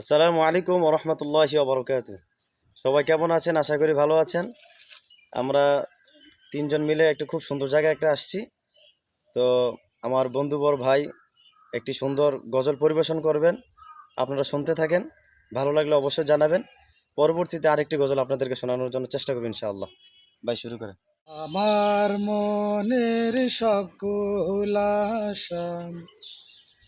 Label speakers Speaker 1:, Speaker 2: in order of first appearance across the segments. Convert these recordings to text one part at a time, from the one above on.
Speaker 1: আসসালামু আলাইকুম রহমতুল্লাহি বরকাত সবাই কেমন আছেন? আশা করি ভালো আছেন। আমরা তিনজন মিলে একটা খুব সুন্দর জায়গায় একটা আসছি। তো আমার বন্ধু বর ভাই একটি সুন্দর গজল পরিবেশন করবেন। আপনারা শুনতে থাকেন। ভালো লাগলে অবশ্যই জানাবেন। পরবর্তীতে আরেকটি গজল আপনাদেরকে শোনানোর জন্য চেষ্টা করবেন ইনশাআল্লাহ। ভাই, শুরু করেন।
Speaker 2: আমার মনের সকল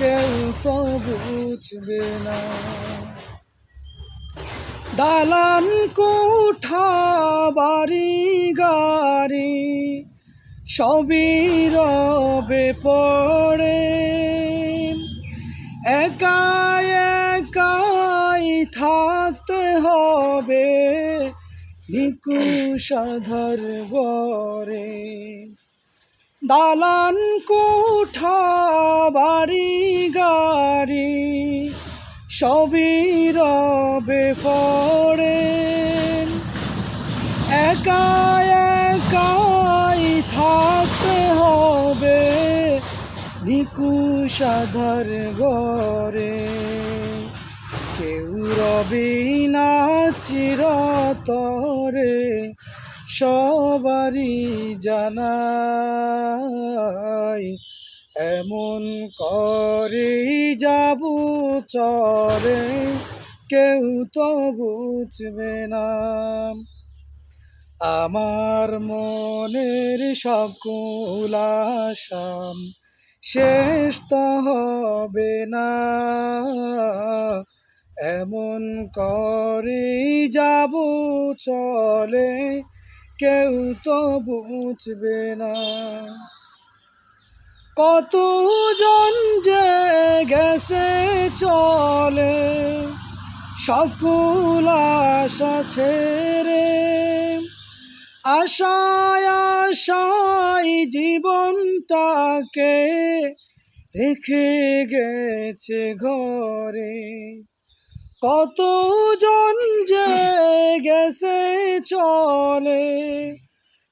Speaker 2: কেউ তো বুঝবে না। দালান কোঠা, বাড়ি, গাড়ি সবই রবে পড়ে। একা একাই থাকতে হবে নিকুশাধর গরে দালান কোঠা, বাড়ি গাড়ি সবই রবে পড়ে একা একাই থাকতে হবে নিকুশাধর গরে কেউ রবি না চিরতরে, সবারই জানাই এমন করে যাব চরে, কেউ তো বুঝবে না। আমার মনের সকল আশাম শেষ তো হবে না। এমন করে যাব চলে, কেউ তো বুঝবে না। কতজন যে গেছে চলে, সকল আশা ছেড়ে। আশায় আশায় জীবনটাকে রেখে গেছে ঘরে। কতজন যে গেছে চলে,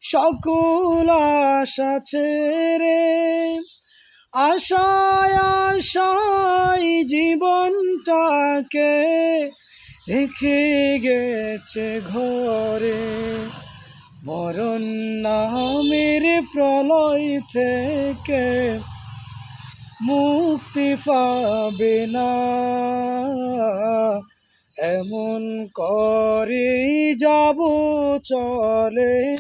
Speaker 2: সকল আশা ছেড়ে। আশায় আশায় জীবনটাকে রেখে গেছে ঘরে। মরণ নামের প্রলয় থেকে মুক্তি পাবে না। এমন করে যাব চলে,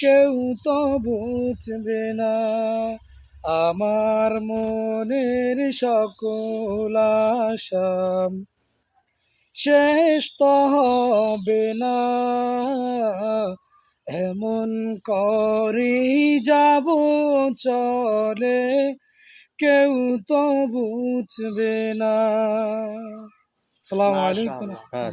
Speaker 2: কেউ তো বুঝবে না। আমার মনের সকল আশা শেষ তো হবে না। এমন করে যাব চলে, কেউ তো বুঝবে না। সালাম আলাইকুম।
Speaker 1: হ্যাঁ